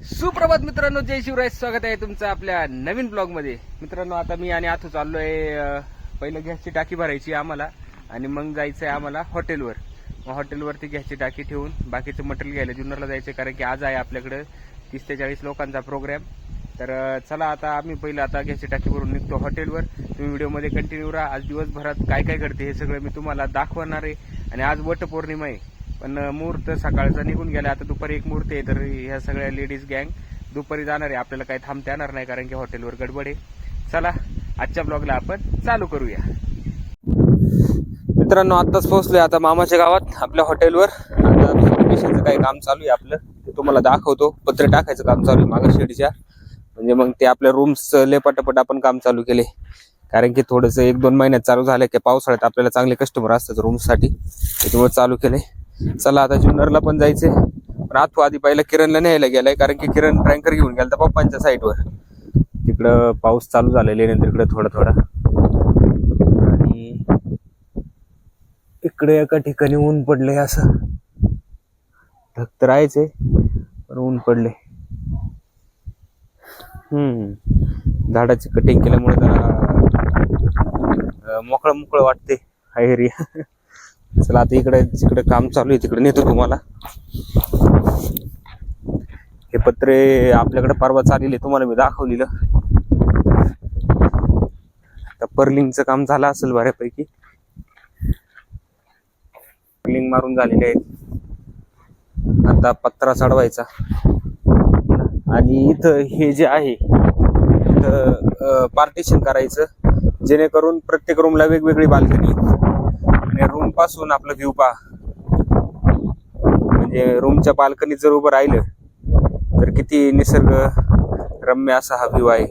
सुप्रभात मित्रांनो जय शिवराय. स्वागत आहे तुमचं आपल्या नवीन ब्लॉगमध्ये. मित्रांनो आता मी आणि आथू चाललोय आहे पहिलं गॅसची टाकी भरायची आम्हाला आणि मग जायचंय आम्हाला हॉटेलवर मग हॉटेलवरती गॅसची टाकी ठेवून बाकीचं मटेरियल घ्यायला जुन्नरला जायचं कारण की आज आहे आपल्याकडं तीस ते चाळीस लोकांचा प्रोग्राम तर चला आता आम्ही पहिलं आता गॅसची टाकी भरून निघतो हॉटेलवर तुम्ही व्हिडिओमध्ये कंटिन्यू राहा. आज दिवसभरात काय काय घडते हे सगळं मी तुम्हाला दाखवणार आहे. आणि आज वटपौर्णिमा आहे. पण मुहूर्त सकाळचा निघून गेला. आता दुपारी एक मुहूर्त आहे तर ह्या सगळ्या लेडीज गँग दुपारी जाणार आहे. आपल्याला काही थांबता येणार नाही कारण की हॉटेलवर गडबड आहे. चला आजच्या ब्लॉगला आपण चालू करूया. मित्रांनो आताच पोहोचलोय आता मामाच्या गावात आपल्या हॉटेलवर. आता फॅब्रिकेशनचं काही काम चालू आहे आपलं. ते तुम्हाला दाखवतो. पत्र टाकायचं काम चालू आहे मागा शेडच्या. म्हणजे मग ते आपल्या रूम्स लेपटापट आपण काम चालू केले. कारण की थोडंसं एक दोन महिन्यात चालू झालं की पावसाळ्यात आपल्याला चांगले कस्टमर असतात रूम्ससाठी त्याच्यामुळे चालू केले चला आता जुन्नरला पण जायचंय पण आथू आधी पहिला किरणला न्यायला गेलाय कारण की किरण टँकर घेऊन गेला पप्पांच्या साईडवर तिकडं पाऊस चालू झालेला आहे नंतर इकडे थोडा थोडा. आणि इकडे एका ठिकाणी ऊन पडले असं. ढग तर आहेच आहे पण ऊन पडले हम्म. झाडाची कटिंग केल्यामुळे जरा मोकळं मोकळं वाटते हा एरिया चला आता इकडे जिकडे काम चालू आहे तिकडे नेतो तुम्हाला. हे पत्रे आपल्याकडे परवा चाललेले तुम्हाला मी दाखवलेलं. आता पर्लिंगचं काम झालं असेल बऱ्यापैकी. पर्लिंग मारून झालेले आहेत. आता पत्रा चढवायचा. आणि इथं हे जे आहे इथं पार्टिशन करायचं. जेणेकरून प्रत्येक रूमला वेगवेगळी बाल्कनी आणि रूमपासून आपलं व्ह्यू पहा. म्हणजे रूमच्या बाल्कनीत जर उभं राहिलं तर किती निसर्ग रम्य असा हा व्ह्यू आहे.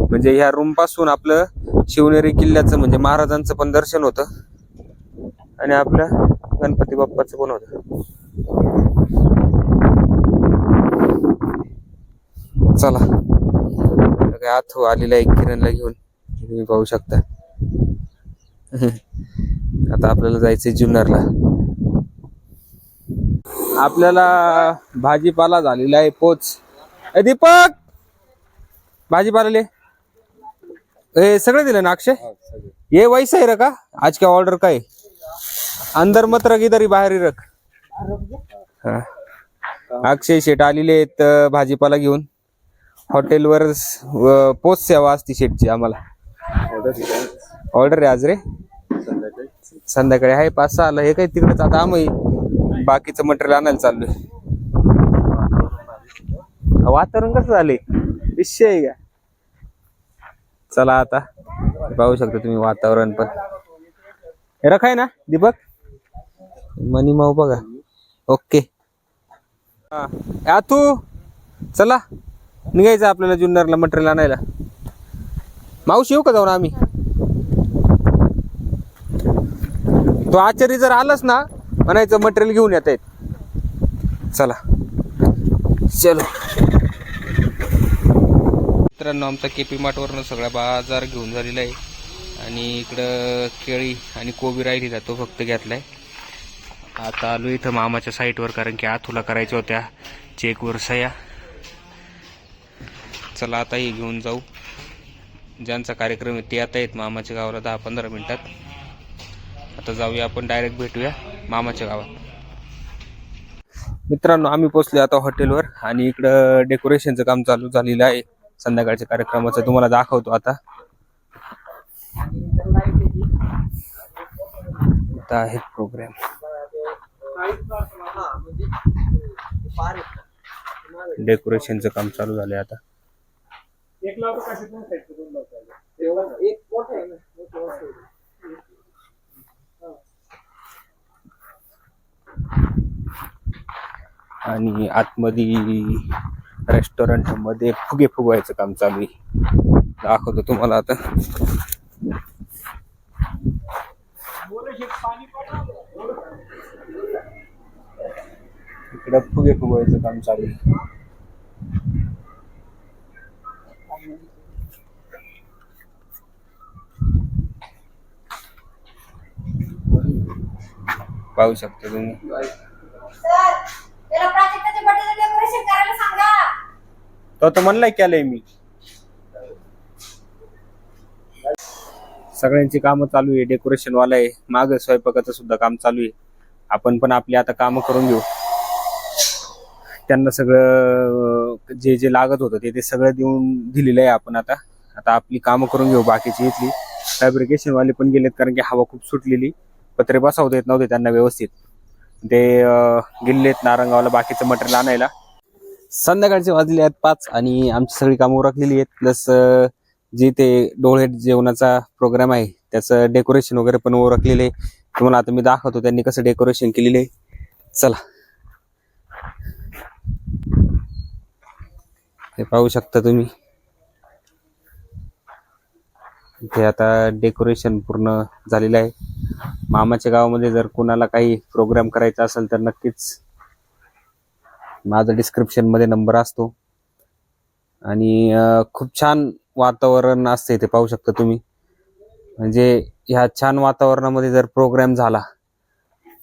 म्हणजे ह्या रूमपासून आपलं शिवनेरी किल्ल्याचं म्हणजे महाराजांचं पण दर्शन होतं. आणि आपल्या गणपती बाप्पाचं पण होतं. चला. काय आथो आलेला आहे किरणला घेऊन. तुम्ही पाहू शकता. आता आपल्याला जायचंय जुन्नरला. आपल्याला भाजीपाला झालेला आहे पोच. ए दीपक! भाजीपाला ले ए सगळे दिले ना अक्षय? ये वैसा आहे रे का? आज क्या ऑर्डर काय? अंदर मत रख इधर ही बाहेर ही रख. हा. अक्षय शेट आलेले आहेत अं, भाजीपाला घेऊन. हॉटेलवर पोच सेवा असते शेटची आम्हाला. ऑर्डर आहे आज रे. संध्याकाळी आहे पाच सहा हे काय तिकडेच आता आम्ही बाकीचं मटेरियल आणायला चाललोय. वातावरण कसं झाले विषय आहे का? चला आता पाहू शकता तुम्ही वातावरण पण. हे रखाय ना दीपक? मनी माऊ बघा. ओके. हा तू चला. निघायचं आपल्याला जुन्नरला मटेरियल आणायला. मावशी येऊ का जाऊन आम्ही? तो आचारी जर आलाच ना म्हणायचं मटेरियल घेऊन येत आहेत चला. चलो. मित्रांनो आमचा केपी मार्टवरनं सगळा बाजार घेऊन झालेला आहे. आणि इकडं केळी आणि कोबी राहिली तो फक्त घेतलाय आता आलो इथं मामाच्या साईटवर कारण की आथुला करायच्या होत्या. चेकवर सया चला आता हे घेऊन जाऊ. ज्यांचा कार्यक्रम आहे ते आता येत मामाच्या गावाला दहा पंधरा मिनिटात. आता जाऊया आपण डायरेक्ट भेटूया मामाच्या गावात. मित्रांनो आम्ही पोचले आता हॉटेलवर आणि इकडं डेकोरेशनचं काम चालू झालेलं आहे. संध्याकाळच्या कार्यक्रमाचं तुम्हाला दाखवतो आता. आता आहे प्रोग्राम डेकोरेशनचं काम चालू झालंय आता. आणि आतमध्ये रेस्टॉरंटमध्ये फुगे फुगवायचं काम चालू आहे. दाखवतो तुम्हाला आता. इकडं फुगे फुगवायचं काम चालू आहे. पाहू शकता तुम्ही. त्याला प्राजक्ताच्या बर्थडेचं डेकोरेशन करायला सांगा. तो तर म्हणलाय केलंय मी. सगळ्यांची कामं चालू आहे डेकोरेशन वाला आहे. माग स्वयंपाकाचं सुद्धा काम चालू आहे. आपण पण आपली आता कामं करून घेऊ. त्यांना सगळं अं, जे जे लागत होतं ते ते सगळं देऊन दिलेलं आहे आपण आता. आता आपली कामं करून घेऊ बाकीची इथली. फॅब्रिकेशन वाले पण गेलेत कारण की हवा खूप सुटलेली. पत्रे बसवता येत नव्हते त्यांना व्यवस्थित. ते गेलेत नारंगावला बाकीचं मटेरियल आणायला. संध्याकाळचे वाजले आहेत पाच आणि आमची सगळी कामं उरकलेली आहेत. प्लस जे ते डोळे जेवणाचा प्रोग्राम आहे त्याचं डेकोरेशन वगैरे पण उरकलेलं आहे. तुम्हाला आता मी दाखवतो त्यांनी कसं डेकोरेशन केलेलं आहे. चला. हे पाहू शकता तुम्ही. इथे आता डेकोरेशन पूर्ण झालेलं आहे. मामाच्या गावामध्ये जर कोणाला काही प्रोग्राम करायचा असेल तर नक्कीच माझा डिस्क्रिप्शनमध्ये नंबर असतो. आणि खूप छान वातावरण असते इथे पाहू शकता तुम्ही. म्हणजे ह्या छान वातावरणामध्ये जर प्रोग्राम झाला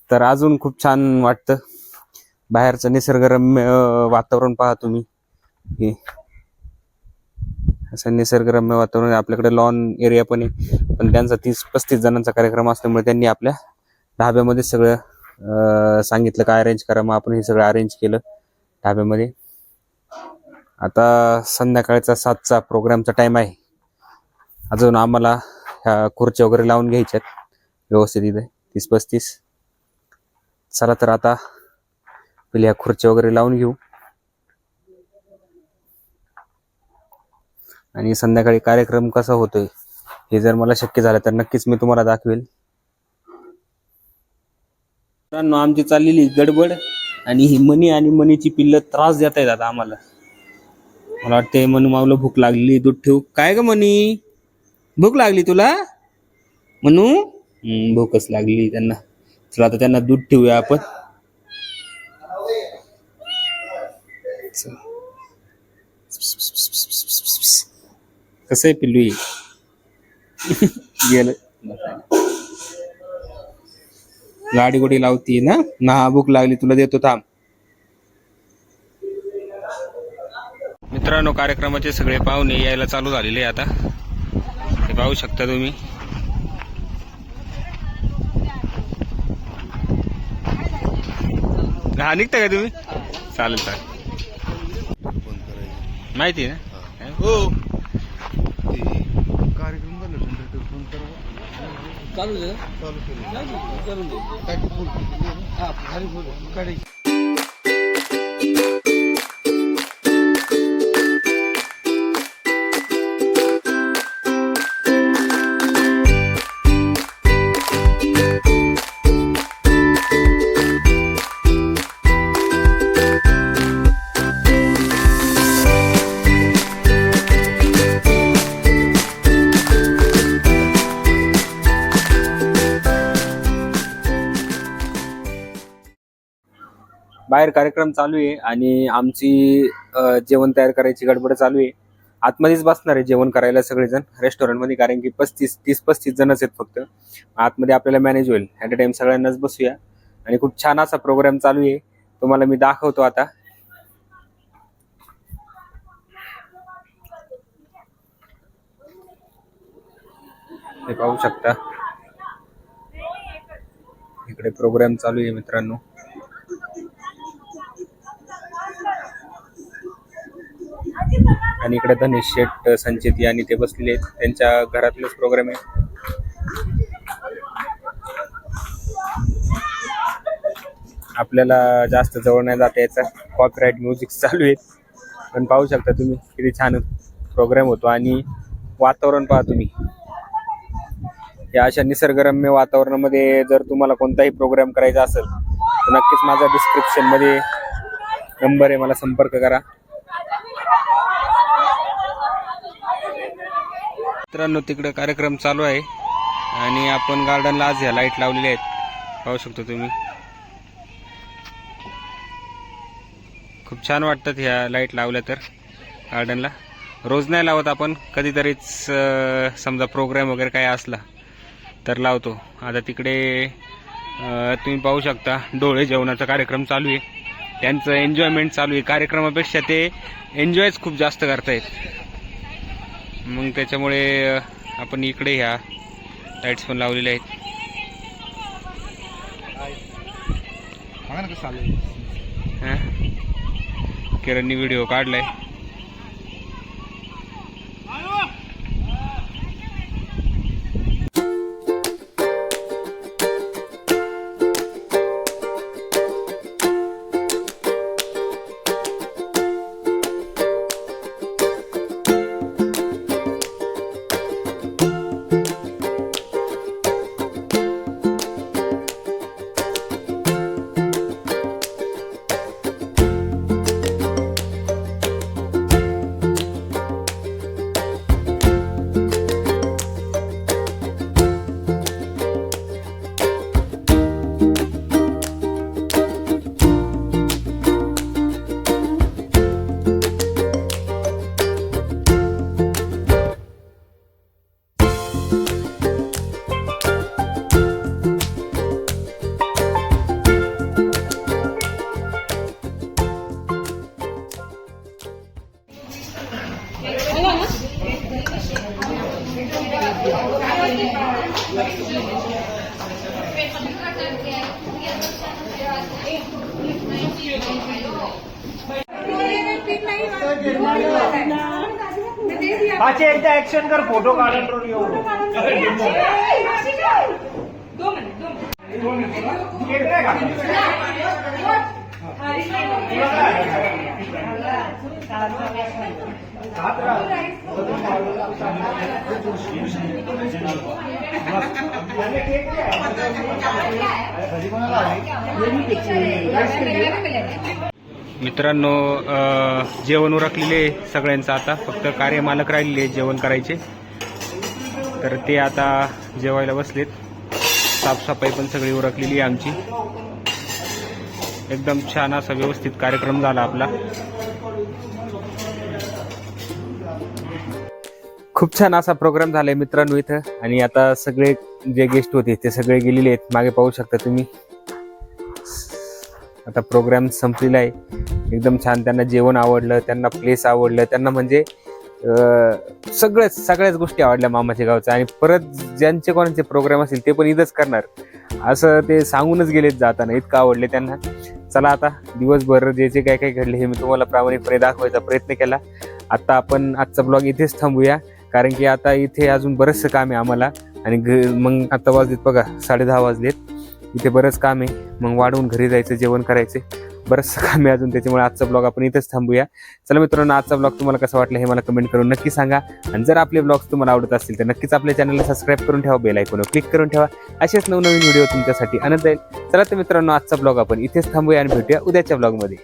तर अजून खूप छान वाटतं. बाहेरचं निसर्गरम्य वातावरण पहा तुम्ही. हे असं निसर्गरम्य वातावरण आपल्याकडे लॉन एरिया पण आहे. पण त्यांचा तीस पस्तीस जणांचा कार्यक्रम असल्यामुळे त्यांनी आपल्या ढाब्यामध्ये सगळं सांगितलं काय अरेंज करा मग आपण हे सगळं अरेंज केलं ढाब्यामध्ये. आता संध्याकाळचा सातचा प्रोग्रामचा टाइम आहे. अजून आम्हाला ह्या खुर्च्या वगैरे लावून घ्यायच्यात व्यवस्थित इथे तीस पस्तीस. चला तर आता पहिले ह्या खुर्च्या वगैरे लावून घेऊ. आणि संध्याकाळी कार्यक्रम कसा होतोय? हे जर मला शक्य झालं तर नक्कीच मी तुम्हाला दाखवेल. मित्रांनो आमची चाललेली गडबड आणि ही मनी आणि मनीची पिल्ल त्रास देत आहेत आता आम्हाला. मला वाटते मनू मावलं भूक लागली दूध ठेवू. काय ग मनी? भूक लागली तुला? म्हणू भूकच लागली त्यांना. चला आता त्यांना दूध ठेवूया आपण. कसं आहे पिल्लू गेलं. गाडी गोडी लावती ना? ना भूक लागली तुला देतो थांब. मित्रांनो कार्यक्रमाचे सगळे पाहुणे यायला चालू झालेले आता. हे पाहू शकता तुम्ही. हा निघता का तुम्ही? चालेल चालेल. माहिती आहे ना? हो कार्यक्रम झाल्यानंतर ते फोन करा चालू चालू केलं. बाहेर कार्यक्रम चालू आहे आणि आमची जेवण तयार करायची गडबड चालू आहे. आतमध्येच बसणार आहे जेवण करायला सगळेजण रेस्टॉरंटमध्ये कारण की पस्तीस तीस पस्तीस जणच आहेत फक्त. आतमध्ये आपल्याला मॅनेज होईल. ॲट अ टाइम सगळ्यांनाच बसूया. आणि खूप छान असा प्रोग्राम चालू आहे. तुम्हाला मी दाखवतो आता. हे पाहू शकता. इकडे प्रोग्राम चालू आहे मित्रांनो. आणि इकडे धनेश शेठ संचित आणि ते बसलेले आहेत. त्यांच्या घरातलेच प्रोग्राम आहे. आपल्याला जास्त जवळ नाही जाता याचा कॉपीराईट म्युझिक चालू आहे पण पाहू शकता तुम्ही किती छान प्रोग्राम होतो. आणि वातावरण पहा तुम्ही. या अशा निसर्गरम्य वातावरणामध्ये जर तुम्हाला कोणताही प्रोग्राम करायचा असेल तर नक्कीच माझा डिस्क्रिप्शनमध्ये नंबर आहे. मला संपर्क करा. मित्रांनो तिकडे कार्यक्रम चालू आहे. आणि आपण गार्डनला आज ह्या लाइट लावलेल्या आहेत. पाहू शकतो तुम्ही. खूप छान वाटतात ह्या लाइट लावल्या तर गार्डनला रोज नाही लावत आपण कधीतरीच समजा प्रोग्राम वगैरे काय असला तर लावतो. आता तिकडे तुम्ही पाहू शकता डोळे जेवणाचा कार्यक्रम चालू आहे. त्यांचं एन्जॉयमेंट चालू आहे. कार्यक्रमापेक्षा ते एन्जॉयच खूप जास्त करतायत. मग त्याच्यामुळे आपण इकडे ह्या लाईट्स पण लावलेल्या आहेत? किरणनी व्हिडिओ काढलाय. पाचे एकदा ऍक्शन कर फोटो काढून रोड येऊ. मित्रांनो जेवण उरकलेले आहे सगळ्यांचं आता. फक्त कार्यमालक राहिलेले जेवण करायचे. तर ते आता जेवायला बसलेत. साफसफाई पण सगळी उरकलेली आहे आमची. एकदम छान असा व्यवस्थित कार्यक्रम झाला आपला. खूप छान असा प्रोग्राम झालाय मित्रांनो इथं. आणि आता सगळे जे गेस्ट होते ते सगळे गेलेले आहेत. मागे पाहू शकता तुम्ही. आता प्रोग्राम संपलेला आहे. एकदम छान त्यांना जेवण आवडलं त्यांना प्लेस आवडलं. त्यांना म्हणजे सगळ्याच सगळ्याच गोष्टी आवडल्या मामाच्या गावच्या आणि परत ज्यांचे कोणाचे प्रोग्राम असतील ते पण इथंच करणार. असं ते सांगूनच गेलेत जाताना. इतकं आवडले त्यांना. चला आता दिवसभर जे जे काय काय घडले हे मी तुम्हाला प्रामाणिकपणे दाखवायचा प्रयत्न केला. आता आपण आजचा ब्लॉग इथेच थांबूया. कारण की आता इथे अजून बरंचसं काम आहे आम्हाला. आणि घ मग आता वाजलेत बघा साडे दहा वाजलेत. इथे बरंच काम आहे. मग वाढवून घरी जायचं जेवण करायचे. बरंचसं काम आहे अजून त्याच्यामुळे आजचा ब्लॉग आपण इथेच थांबूया. चला मित्रांनो आजचा ब्लॉग तुम्हाला कसा वाटला हे मला कमेंट करून नक्की सांगा. आणि जर आपले ब्लॉग्स तुम्हाला आवडत असतील तर नक्कीच आपल्या चॅनलला सबस्क्राईब करून ठेवा बेल आयकॉनवर क्लिक करून ठेवा. असेच नवनवीन व्हिडिओ तुमच्यासाठी आणत जाईल चला तर मित्रांनो आजचा ब्लॉग आपण इथेच थांबूया आणि भेटूया उद्याच्या ब्लॉगमध्ये